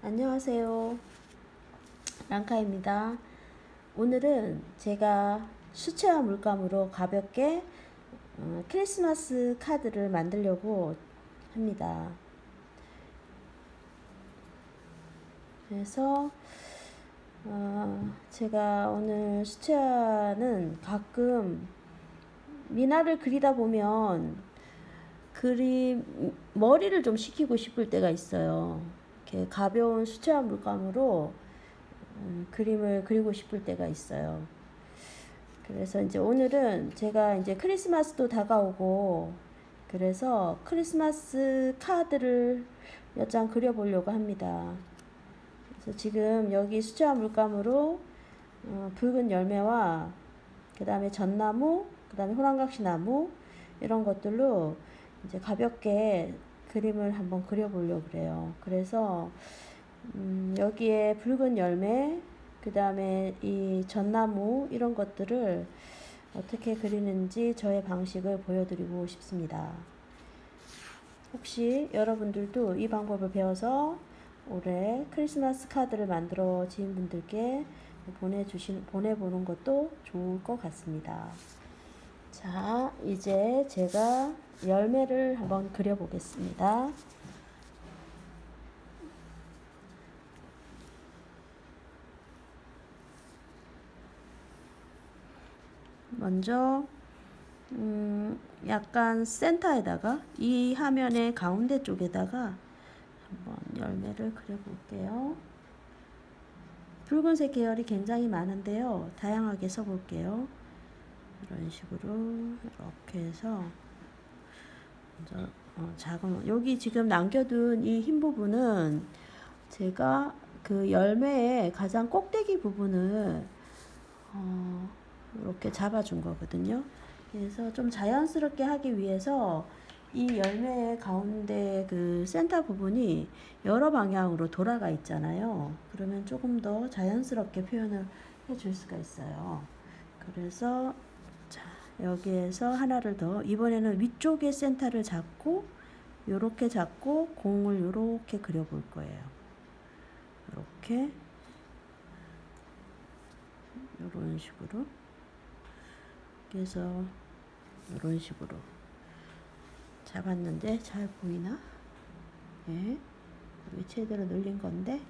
안녕하세요. 랑카입니다. 오늘은 제가 수채화 물감으로 가볍게 어, 크리스마스 카드를 만들려고 합니다. 그래서 어, 제가 오늘 수채화는 가끔 미나를 그리다 보면 그림 머리를 좀 식히고 싶을 때가 있어요. 이렇게 가벼운 수채화 물감으로 음, 그림을 그리고 싶을 때가 있어요. 그래서 이제 오늘은 제가 이제 크리스마스도 다가오고 그래서 크리스마스 카드를 몇 장 그려보려고 합니다. 그래서 지금 여기 수채화 물감으로 어, 붉은 열매와 그 다음에 전나무, 그 다음에 호랑각시 나무 이런 것들로 이제 가볍게 그림을 한번 그려보려고 그래요. 그래서 음, 여기에 붉은 열매, 그 다음에 이 전나무 이런 것들을 어떻게 그리는지 저의 방식을 보여드리고 싶습니다. 혹시 여러분들도 이 방법을 배워서 올해 크리스마스 카드를 만들어 지인 분들께 보내주신, 보내보는 것도 좋을 것 같습니다. 자, 이제 제가 열매를 한번 그려보겠습니다. 먼저 음, 약간 센터에다가 이 화면의 가운데 쪽에다가 한번 열매를 그려볼게요. 붉은색 계열이 굉장히 많은데요. 다양하게 써볼게요. 이런 식으로 이렇게 해서 어, 작은 여기 지금 남겨둔 이 흰 부분은 제가 그 열매의 가장 꼭대기 부분을 어, 이렇게 잡아준 거거든요. 그래서 좀 자연스럽게 하기 위해서 이 열매의 가운데 그 센터 부분이 여러 방향으로 돌아가 있잖아요. 그러면 조금 더 자연스럽게 표현을 해줄 수가 있어요. 그래서 자 여기에서 하나를 더 이번에는 위쪽의 센터를 잡고 요렇게 잡고 공을 요렇게 그려볼 거예요. 요렇게 요런 식으로 그래서 이런 식으로 잡았는데 잘 보이나? 예. 여기 최대로 늘린 건데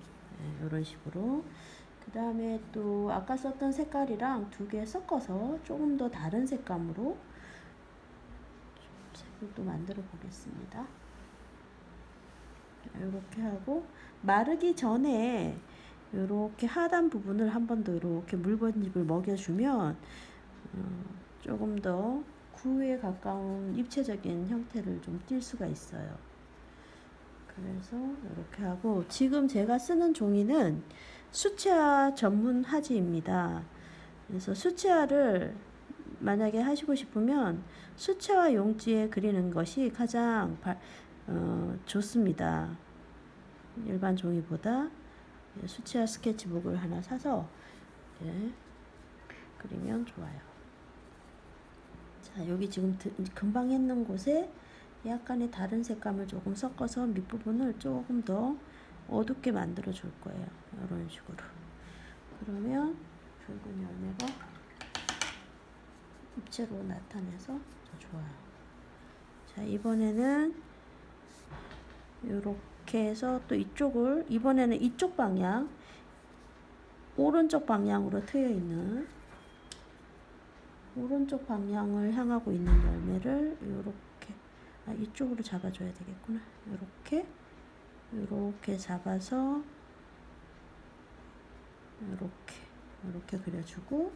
예, 이런 식으로 그 다음에 또 아까 썼던 색깔이랑 두 개 섞어서 조금 더 다른 색감으로 색을 또 만들어 보겠습니다. 이렇게 하고 마르기 전에 이렇게 하단 부분을 한 번 더 이렇게 물건잎을 먹여주면 어, 조금 더 구에 가까운 입체적인 형태를 좀 띌 수가 있어요. 그래서 이렇게 하고 지금 제가 쓰는 종이는 수채화 전문 하지입니다. 그래서 수채화를 만약에 하시고 싶으면 수채화 용지에 그리는 것이 가장 바, 어, 좋습니다. 일반 종이보다 수채화 스케치북을 하나 사서 예, 그리면 좋아요. 자, 여기 지금 금방 했는 곳에 약간의 다른 색감을 조금 섞어서 밑부분을 조금 더 어둡게 만들어 줄 거예요. 이런 식으로. 그러면 붉은 열매가 입체로 나타내서 더 좋아요. 자, 이번에는 이렇게 해서 또 이쪽을, 이번에는 이쪽 방향, 오른쪽 방향으로 트여 있는 오른쪽 방향을 향하고 있는 열매를 이렇게 아, 이쪽으로 잡아줘야 되겠구나. 이렇게 이렇게 잡아서 이렇게 이렇게 그려주고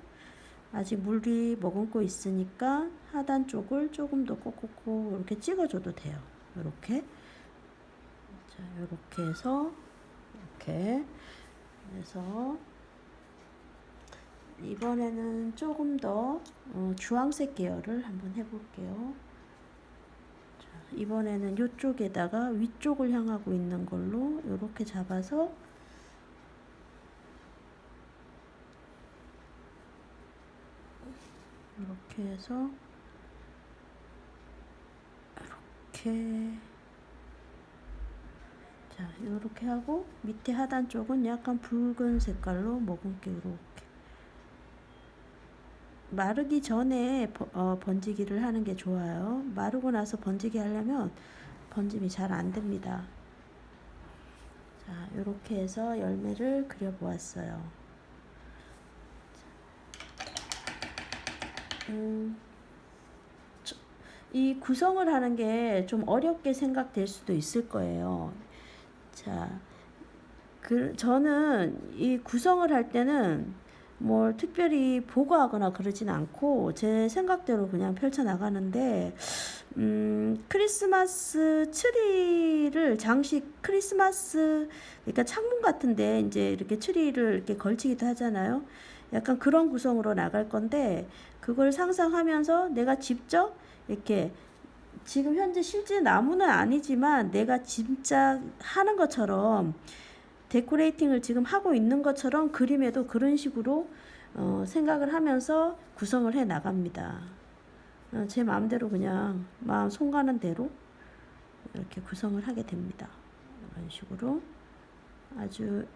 아직 물이 머금고 있으니까 하단 쪽을 조금 더 꼭꼭꼭 이렇게 찍어줘도 돼요. 이렇게 자 이렇게 해서 이렇게 그래서 이번에는 조금 더 어, 주황색 계열을 한번 해볼게요. 자, 이번에는 이쪽에다가 위쪽을 향하고 있는 걸로 이렇게 잡아서 이렇게 해서 이렇게 자 자, 이렇게 하고 밑에 하단 쪽은 약간 붉은 색깔로 이렇게 마르기 전에 버- 어, 번지기를 하는 게 좋아요. 마르고 나서 번지기 하려면 번짐이 잘 안 됩니다. 자, 이렇게 해서 열매를 그려 보았어요. 음, 저- 이 구성을 하는 게 좀 어렵게 생각될 수도 있을 거예요. 자, 그, 저는 이 구성을 할 때는 뭘 특별히 보고하거나 그러진 않고 제 생각대로 그냥 펼쳐 나가는데 음, 크리스마스 트리를 장식 크리스마스 그러니까 창문 같은데 이제 이렇게 트리를 이렇게 걸치기도 하잖아요. 약간 그런 구성으로 나갈 건데 그걸 상상하면서 내가 직접 이렇게 지금 현재 실제 나무는 아니지만 내가 진짜 하는 것처럼 데코레이팅을 지금 하고 있는 것처럼 그림에도 그런 식으로 어, 생각을 하면서 구성을 해 나갑니다. 어, 제 마음대로 그냥 마음 송가는 대로 이렇게 구성을 하게 됩니다. 이런 식으로 아주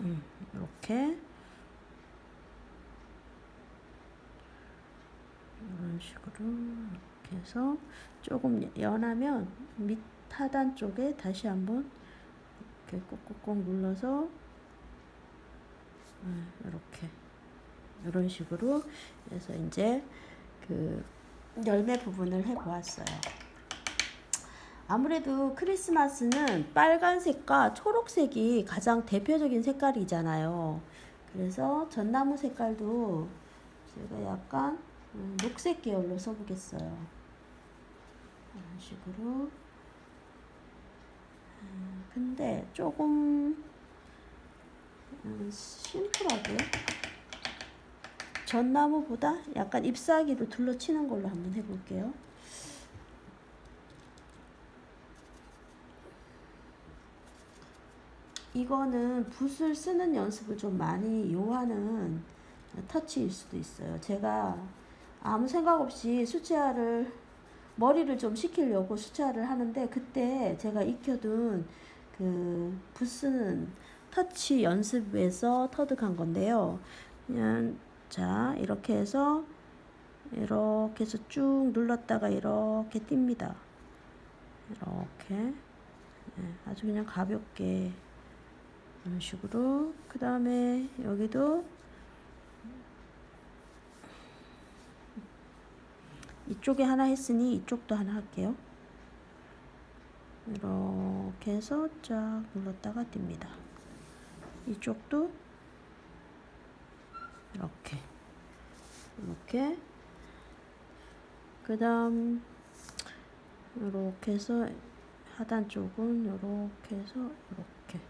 음, 이렇게 이런 식으로 이렇게 해서 조금 연하면 밑 하단 쪽에 다시 한번 이렇게 꾹꾹꾹 눌러서 음, 이렇게 이런 식으로 해서 이제 그 열매 부분을 해 보았어요. 아무래도 크리스마스는 빨간색과 초록색이 가장 대표적인 색깔이잖아요. 그래서 전나무 색깔도 제가 약간 음, 녹색 계열로 써보겠어요. 이런 식으로. 음, 근데 조금 음, 심플하게 전나무보다 약간 잎사귀로 둘러치는 걸로 한번 해볼게요. 이거는 붓을 쓰는 연습을 좀 많이 요하는 터치일 수도 있어요. 제가 아무 생각 없이 수채화를 머리를 좀 식히려고 수채화를 하는데 그때 제가 익혀둔 그붓 쓰는 터치 연습에서 터득한 건데요. 그냥 자 이렇게 해서 이렇게 해서 쭉 눌렀다가 이렇게 띱니다. 이렇게 네, 아주 그냥 가볍게 이런 식으로 그 다음에 여기도 이쪽에 하나 했으니 이쪽도 하나 할게요. 이렇게 해서 쫙 눌렀다가 띱니다. 이쪽도 이렇게 이렇게 그 다음 이렇게 해서 하단 쪽은 이렇게 해서 이렇게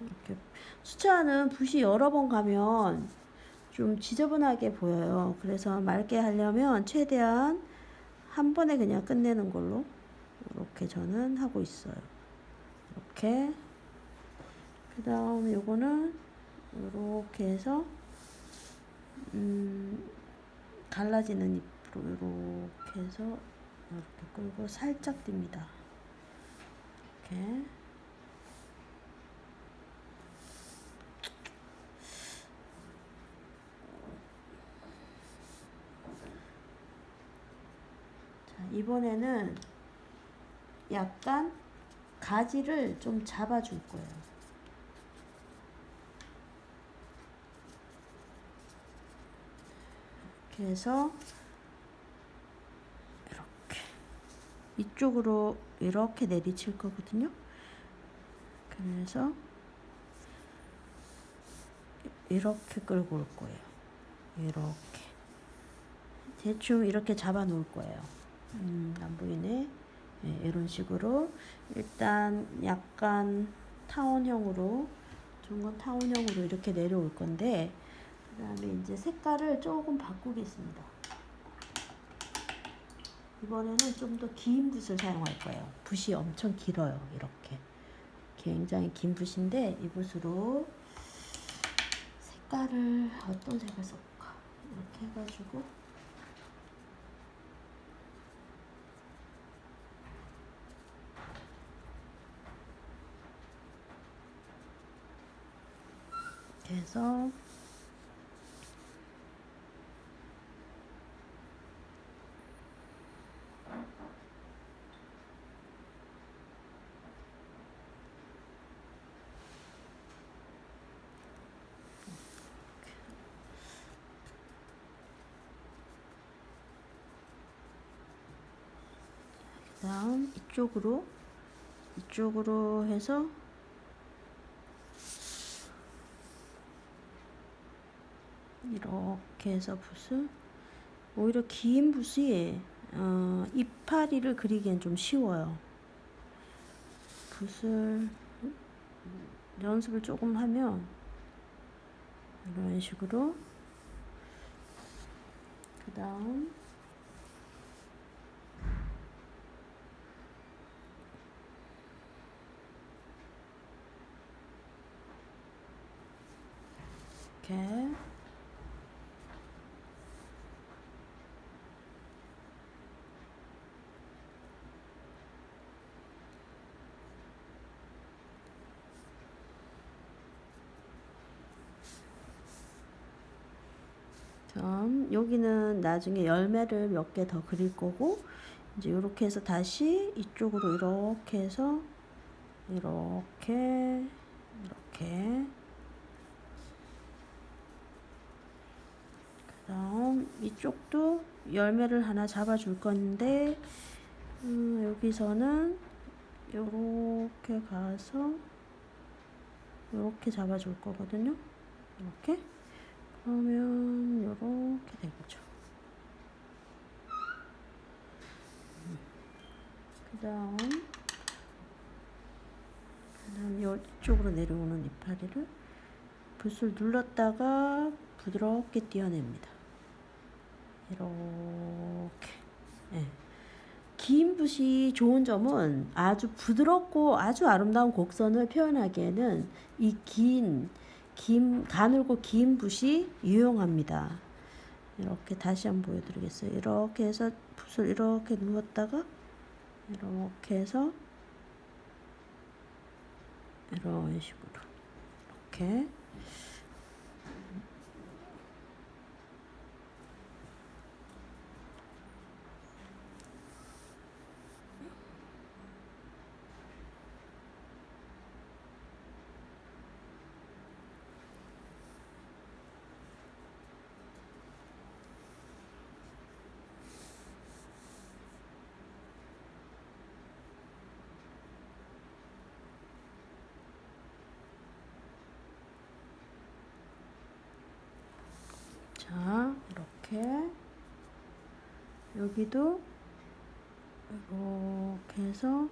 이렇게 수채화는 붓이 여러 번 가면 좀 지저분하게 보여요. 그래서 맑게 하려면 최대한 한 번에 그냥 끝내는 걸로 이렇게 저는 하고 있어요. 이렇게 그 다음 요거는 이렇게 해서 음, 갈라지는 잎으로 이렇게 해서 이렇게 끌고 살짝 띱니다. 이렇게 이번에는 약간 가지를 좀 잡아줄 거예요. 이렇게 해서 이렇게 이쪽으로 이렇게 내리칠 거거든요. 그래서 이렇게 끌고 올 거예요. 이렇게 대충 이렇게 잡아 놓을 거예요. 음, 안 보이네. 네, 이런 식으로 일단 약간 타원형으로 중간 타원형으로 이렇게 내려올 건데 그 다음에 이제 색깔을 조금 바꾸겠습니다. 이번에는 좀 더 긴 붓을 사용할 거예요. 붓이 엄청 길어요. 이렇게 굉장히 긴 붓인데 이 붓으로 색깔을 어떤 색을 써볼까 이렇게 해가지고 해서 그다음 이쪽으로 이쪽으로 해서 이렇게 해서 붓을 오히려 긴 붓이 어, 이파리를 그리기엔 좀 쉬워요. 붓을 연습을 조금 하면 이런 식으로 그 다음 이렇게 점 여기는 나중에 열매를 몇 개 더 그릴 거고 이제 이렇게 해서 다시 이쪽으로 이렇게 해서 이렇게 이렇게 그다음 이쪽도 열매를 하나 잡아 줄 건데 음, 여기서는 이렇게 가서 이렇게 잡아 줄 거거든요. 이렇게 그러면 이렇게 되겠죠. 그다음 그다음 이쪽으로 내려오는 이파리를 붓을 눌렀다가 부드럽게 띄어냅니다. 이렇게. 예. 긴 붓이 좋은 점은 아주 부드럽고 아주 아름다운 곡선을 표현하기에는 이 긴, 긴, 가늘고 긴 붓이 유용합니다. 이렇게 다시 한번 보여드리겠어요. 이렇게 해서 붓을 이렇게 누웠다가 이렇게 해서 이런 식으로 이렇게 자, 이렇게. 여기도 이렇게 해서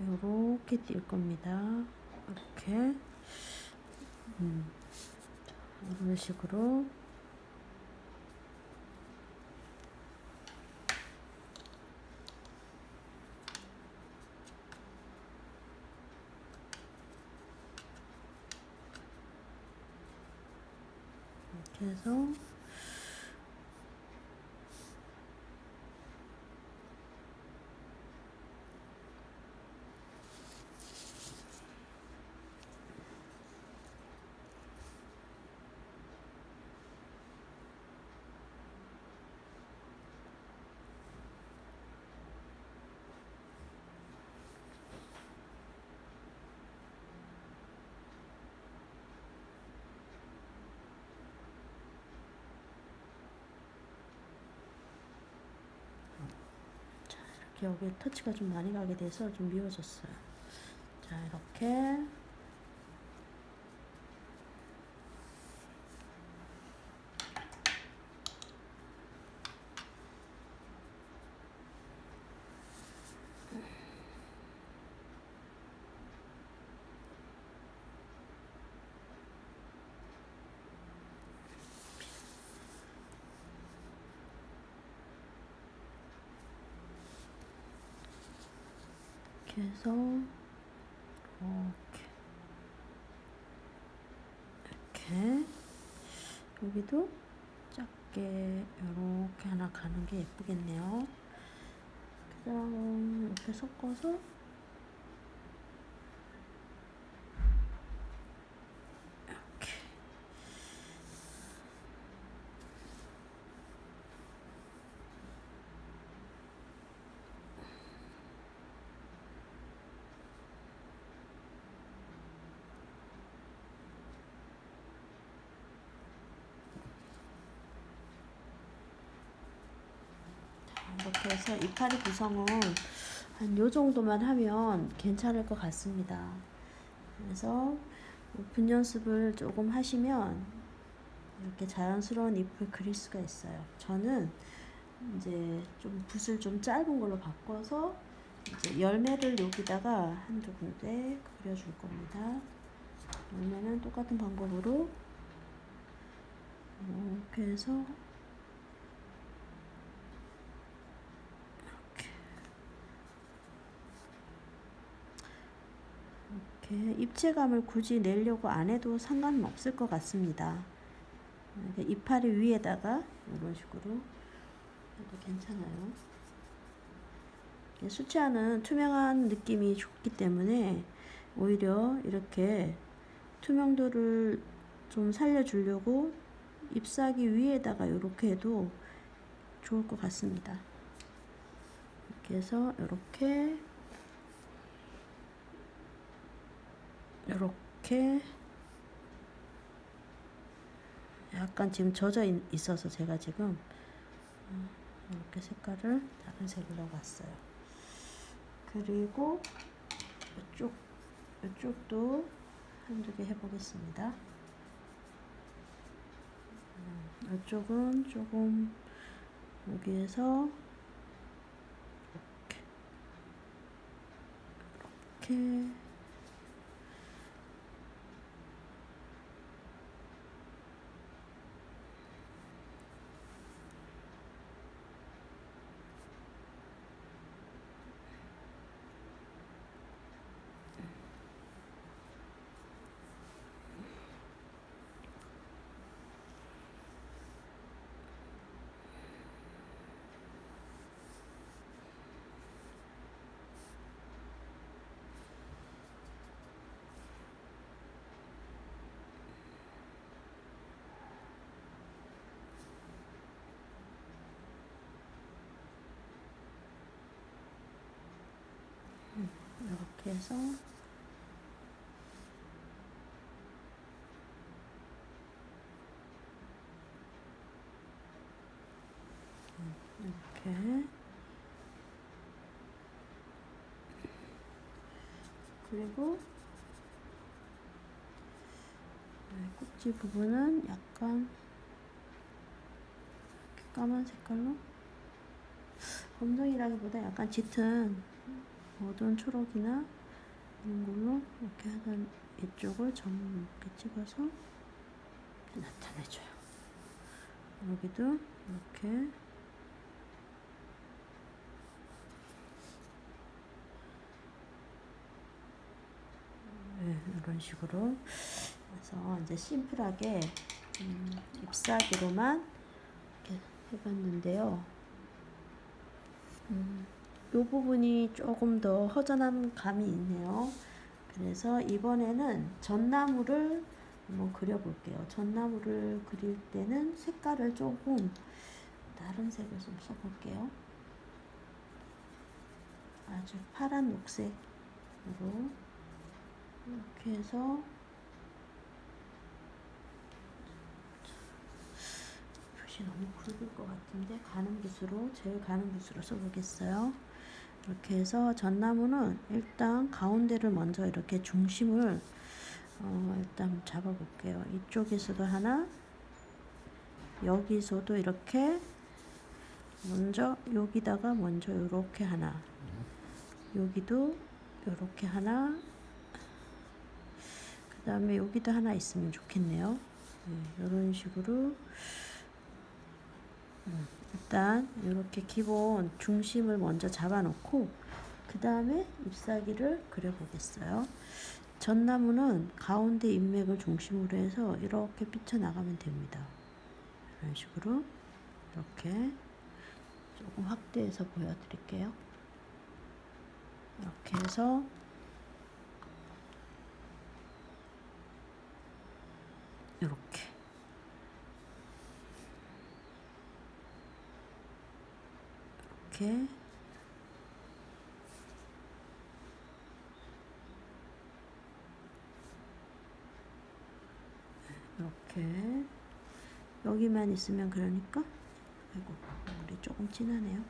이렇게 뛸 겁니다. 이렇게. 음, 자, 이런 식으로 이 이렇게 여기 터치가 좀 많이 가게 돼서 좀 미워졌어요. 자, 이렇게 이렇게 해서 이렇게 이렇게 여기도 작게 이렇게 하나 가는 게 예쁘겠네요. 그다음 이렇게 섞어서 해서 이파리 구성은 한 요 정도만 하면 괜찮을 것 같습니다. 그래서 분 연습을 조금 하시면 이렇게 자연스러운 잎을 그릴 수가 있어요. 저는 이제 좀 붓을 좀 짧은 걸로 바꿔서 이제 열매를 여기다가 한두 군데 그려줄 겁니다. 열매는 똑같은 방법으로 이렇게 해서 이렇게 입체감을 굳이 내려고 안 해도 상관은 없을 것 같습니다. 이파리 위에다가 이런 식으로 해도 괜찮아요. 수채화는 투명한 느낌이 좋기 때문에 오히려 이렇게 투명도를 좀 살려주려고 잎사귀 위에다가 이렇게 해도 좋을 것 같습니다. 이렇게 해서 이렇게 이렇게 약간 지금 젖어 있- 있어서 제가 지금 어, 이렇게 색깔을 다른 색으로 왔어요. 그리고 이쪽 이쪽도 한두 개 해보겠습니다. 음, 이쪽은 조금 여기에서 이렇게 이렇게 이렇게 해서 이렇게. 그리고 네, 꼭지 부분은 약간 까만 색깔로 검정이라기보다 약간 짙은 어두운 초록이나 이런 걸로 이렇게 하던 이쪽을 점 이렇게 찍어서 나타내줘요. 여기도 이렇게 네, 이런 식으로 그래서 이제 심플하게 음, 잎사귀로만 이렇게 해봤는데요. 음, 이 부분이 조금 더 허전한 감이 있네요. 그래서 이번에는 전나무를 한번 그려볼게요. 전나무를 그릴 때는 색깔을 조금 다른 색을 좀 써볼게요. 아주 파란 녹색으로 이렇게 해서 붓이 너무 굵을 것 같은데 가는 붓으로 제일 가는 붓으로 써보겠어요. 이렇게 해서 전나무는 일단 가운데를 먼저 이렇게 중심을 어, 일단 잡아볼게요. 이쪽에서도 하나, 여기서도 이렇게 먼저 여기다가 먼저 이렇게 하나, 여기도 이렇게 하나, 그 다음에 여기도 하나 있으면 좋겠네요. 네, 이런 식으로 음, 일단 이렇게 기본 중심을 먼저 잡아놓고 그 다음에 잎사귀를 그려보겠어요. 전나무는 가운데 잎맥을 중심으로 해서 이렇게 삐쳐나가면 됩니다. 이런 식으로 이렇게 조금 확대해서 보여드릴게요. 이렇게 해서 이렇게 이렇게. 이렇게. 여기만 있으면 그러니까? 아이고 물이 조금 진하네요.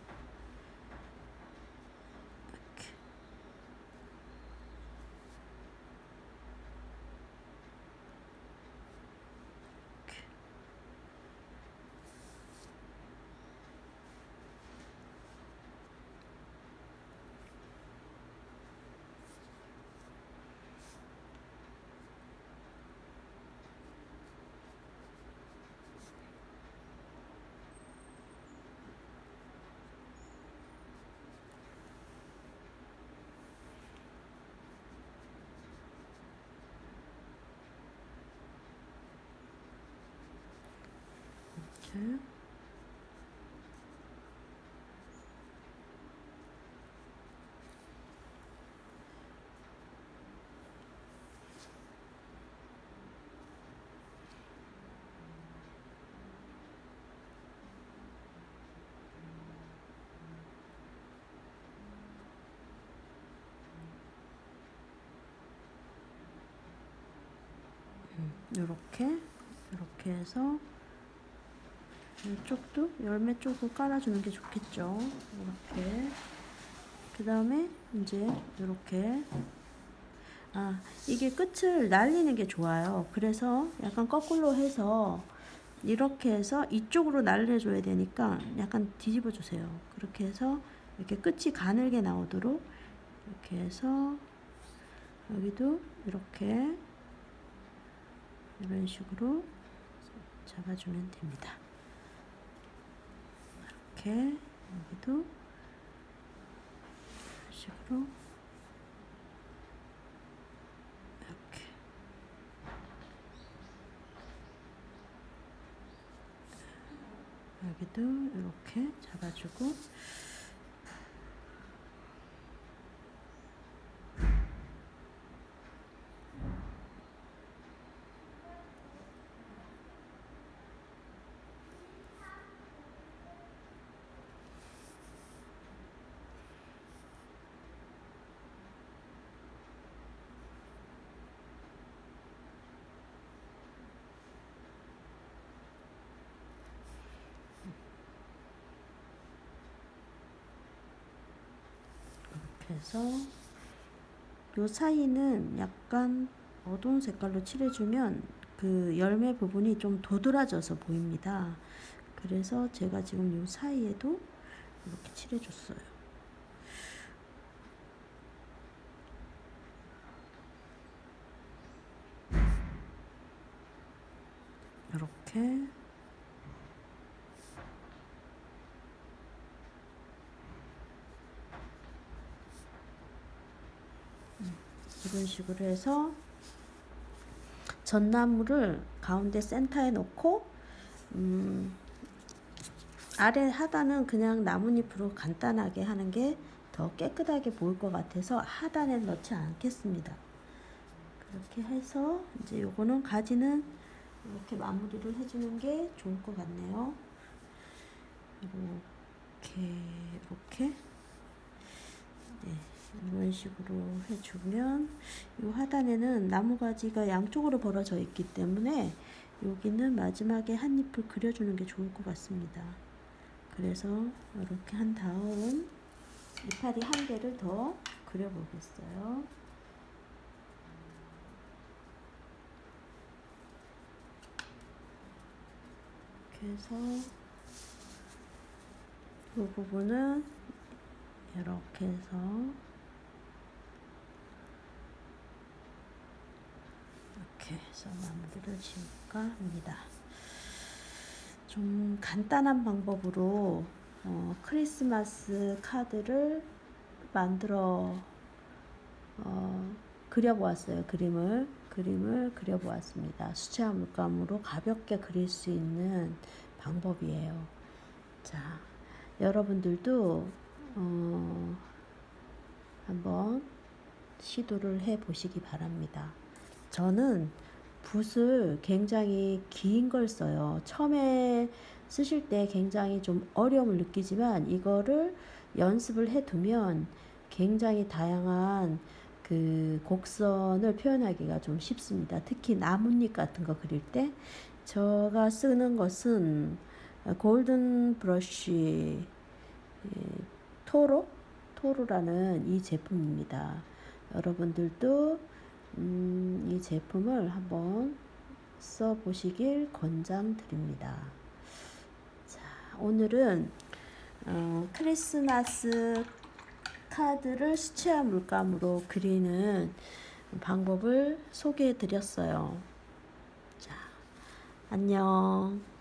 이렇게. 이렇게 이렇게 해서 이쪽도 열매 쪽을 깔아주는 게 좋겠죠. 이렇게 그 다음에 이제 이렇게 아 이게 끝을 날리는 게 좋아요. 그래서 약간 거꾸로 해서 이렇게 해서 이쪽으로 날려줘야 되니까 약간 뒤집어 주세요. 그렇게 해서 이렇게 끝이 가늘게 나오도록 이렇게 해서 여기도 이렇게 이런 식으로 잡아주면 됩니다. 이렇게 여기도 이런 식으로 이렇게. 여기도 이렇게 잡아주고 그래서 요 사이는 약간 어두운 색깔로 칠해주면 그 열매 부분이 좀 도드라져서 보입니다. 그래서 제가 지금 요 사이에도 이렇게 칠해줬어요. 이렇게 이런 식으로 해서 전나무를 가운데 센터에 놓고 음, 아래 하단은 그냥 나뭇잎으로 간단하게 하는 게 더 깨끗하게 보일 것 같아서 하단에 넣지 않겠습니다. 그렇게 해서 이제 요거는 가지는 이렇게 마무리를 해주는 게 좋을 것 같네요. 이렇게 이렇게 네. 이런 식으로 해주면 이 하단에는 나무가지가 양쪽으로 벌어져 있기 때문에 여기는 마지막에 한 잎을 그려주는 게 좋을 것 같습니다. 그래서 이렇게 한 다음 이파리 한 개를 더 그려보겠어요. 해서 이 부분은 이렇게 해서 이렇게 해서 마무리를 지을까 합니다. 좀 간단한 방법으로 어, 크리스마스 카드를 만들어 어, 그려보았어요. 그림을 그림을 그려보았습니다. 수채화 물감으로 가볍게 그릴 수 있는 방법이에요. 자, 여러분들도 어, 한번 시도를 해 보시기 바랍니다. 저는 붓을 굉장히 긴 걸 써요. 처음에 쓰실 때 굉장히 좀 어려움을 느끼지만 이거를 연습을 해 두면 굉장히 다양한 그 곡선을 표현하기가 좀 쉽습니다. 특히 나뭇잎 같은 거 그릴 때 제가 쓰는 것은 골든 브러쉬 토로 토로라는 이 제품입니다. 여러분들도 음, 이 제품을 한번 써보시길 권장드립니다. 자, 오늘은 어, 크리스마스 카드를 수채화 물감으로 그리는 방법을 소개해 드렸어요. 자, 안녕.